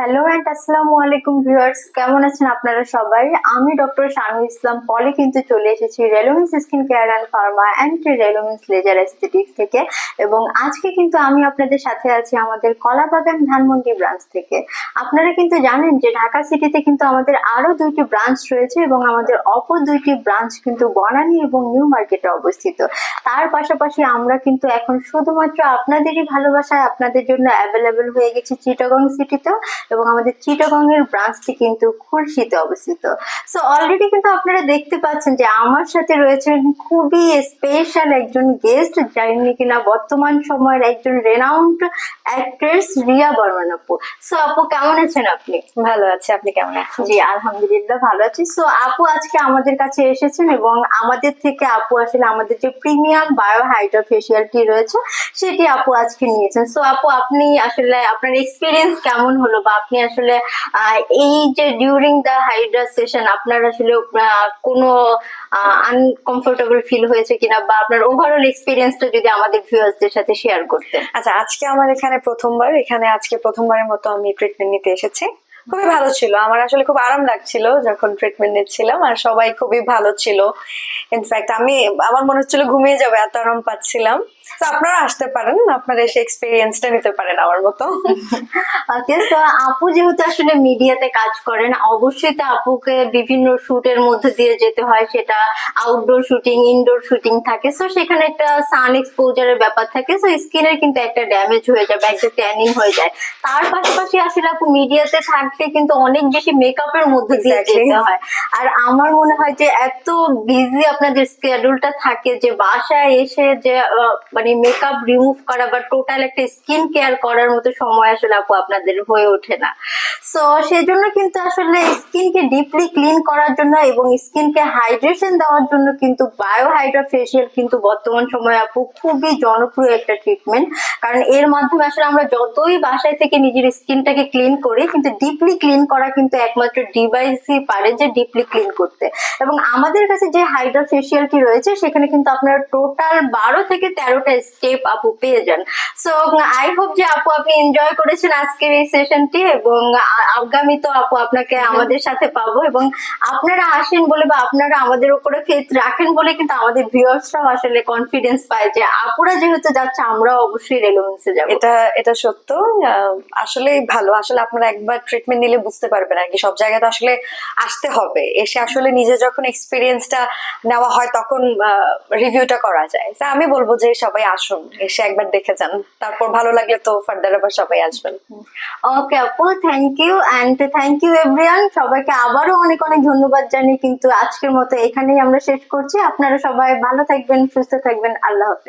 Hello and আসসালামু আলাইকুম viewers কেমন আছেন আপনারা সবাই? আমি ডক্টর শানু ইসলাম পলে কিন্তু চলে এসেছি রেলোমেন্স skin care and pharma and রেলোমেন্স laser aesthetics থেকে। এবং আজকে কিন্তু আমি আপনাদের সাথে আছি আমাদের কলাবাগান ধানমন্ডি ব্রাঞ্চ থেকে। আপনারা কিন্তু জানেন যে ঢাকা সিটিতে কিন্তু আমাদের আরও দুইটি ব্রাঞ্চ রয়েছে এবং আমাদের অপর দুইটি ব্রাঞ্চ কিন্তু বনানী এবং নিউ মার্কেটে অবস্থিত। তার পাশাপাশি আমরা কিন্তু এখন শুধুমাত্র আপনাদেরই ভালোবাসায় আপনাদের জন্য অ্যাভেলেবেল হয়ে গেছি চিটাগং সিটিতেও এবং আমাদের চিটাগং এর ব্রাঞ্চটি কিন্তু খুলশিতে অবস্থিত। সো অলরেডি কিন্তু আপনারা দেখতে পাচ্ছেন যে আমার সাথে রয়েছেন খুবই স্পেশাল একজন গেস্ট যিনি কিনা বর্তমান সময়ের একজন রেনাউন্ড অ্যাক্ট্রেস রিয়া বর্মন আপু। সো আপু কেমন আছেন আপনি? ভালো আছে আপনি কেমন আছেন? জি আলহামদুলিল্লাহ ভালো আছি। সো আপু আজকে আমাদের কাছে এসেছেন এবং আমাদের থেকে আপু আসলে আমাদের যে প্রিমিয়াম বায়ো হাইড্রা ফেসিয়ালটি রয়েছে সেটি আপু আজকে নিয়েছেন। সো আপু আপনি আসলে আপনার এক্সপিরিয়েন্স কেমন হলো বা আপনি আসলে এই যে ডিউরিং দ্য হাইড্রা সেশন আপনার আসলে কোনো আনকমফোর্টেবল ফিল হয়েছে কিনা বা আপনার ওভারঅল এক্সপিরিয়েন্সটা যদি আমাদের ভিউয়ার্সদের সাথে শেয়ার করতে আচ্ছা আজকে আমার এখানে প্রথমবার। এখানে আজকে প্রথমবারের মতো আমি ট্রিটমেন্ট নিতে এসেছি। খুবই ভালো ছিল। আমার আসলে খুব আরাম লাগছিল যখন ট্রিটমেন্ট নিচ্ছিলাম আর সবাই খুবই ভালো ছিল। ইনফ্যাক্ট আমি, আমার মনে হচ্ছিল ঘুমিয়ে যাবে, এত আরাম পাচ্ছিলাম। তো আপনারা আসতে পারেন, আপনারা এসে এক্সপিরিয়েন্সটা নিতে পারেন আমার মতো। ওকে তো আপু যেহেতু আসলে মিডিয়াতে কাজ করেন, অবশ্যই তো আপুকে বিভিন্ন শুটের মধ্যে দিয়ে যেতে হয়। সেটা আউটডোর শুটিং ইনডোর শুটিং থাকে। সো সেখানে একটা সান এক্সপোজারের ব্যাপার থাকে। সো স্কিনের কিন্তু একটা ড্যামেজ হয়ে যাবে একটা ট্যানিং হয়ে যায়। তার পাশাপাশি আসলে আপু মিডিয়াতে থাকতে কিন্তু অনেক বেশি মেকআপের মধ্যে দিয়ে যেতে হয়। আর আমার মনে হয় যে এত বিজি আপনাদের স্কেডিউলটা থাকে যে বাসায় এসে যে মানে মেকআপ রিমুভ করা বা টোটাল একটা স্কিন কেয়ার করার মতো সময় আসলে আপু আপনাদের হয়ে ওঠে না। সো সেজন্য কিন্তু আসলে স্কিনকে ডিপলি ক্লিন করার জন্য এবং স্কিনকে হাইড্রেশন দেওয়ার জন্য কিন্তু বায়ো হাইড্রা ফেসিয়াল কিন্তু বর্তমান সময়ে আপু খুবই জনপ্রিয় একটা ট্রিটমেন্ট কারণ এর মাধ্যমে আসলে আমরা যতই বাসায় থেকে নিজের স্কিনটাকে ক্লিন করি কিন্তু ডিপলি ক্লিন করা কিন্তু একমাত্র ডিভাইসই পারে যে ডিপলি ক্লিন করতে। এবং আমাদের কাছে যে হাইড্রা ফেসিয়ালটি রয়েছে সেখানে কিন্তু আপনারা টোটাল বারো থেকে তেরোটা স্টেপ আপু পেয়ে যান। সো আই হোপ যে আপু আপনি এনজয় করেছেন আজকের এই সেশনটি এবং আগামী তো আপু আপনাকে আমাদের সাথে পাবো এবং আপনারা আসেন বলে বা আপনারা আমাদের উপরে ফেথ রাখেন বলে কিন্তু আমাদের ভিউয়ার্সরাও আসলে কনফিডেন্স পায় যে আপুরা যেহেতু যাচ্ছে আমরাও অবশ্যই রেলোমেন্সে যাব। এটা এটা সত্য। আহ, আসলেই ভালো। আসলে আপনারা একবার ট্রিটমেন্ট নিলে বুঝতে পারবেন আর কি। সব জায়গাতে আসলে আসতে হবে। এসে আসলে নিজে যখন এক্সপিরিয়েন্সটা নেওয়া হয় তখন রিভিউটা করা যায়। তা আমি বলব যে সবাই আসুন, এসে একবার দেখে যান। তারপর ভালো লাগলে তো ফার্দার আবার সবাই আসবেন। ওকে আপু thank you and thank you everyone সবাইকে আবারও অনেক অনেক ধন্যবাদ জানিয়ে কিন্তু আজকের মতো এখানেই আমরা শেষ করছি। আপনারা সবাই ভালো থাকবেন, সুস্থ থাকবেন। আল্লাহ হাফেজ।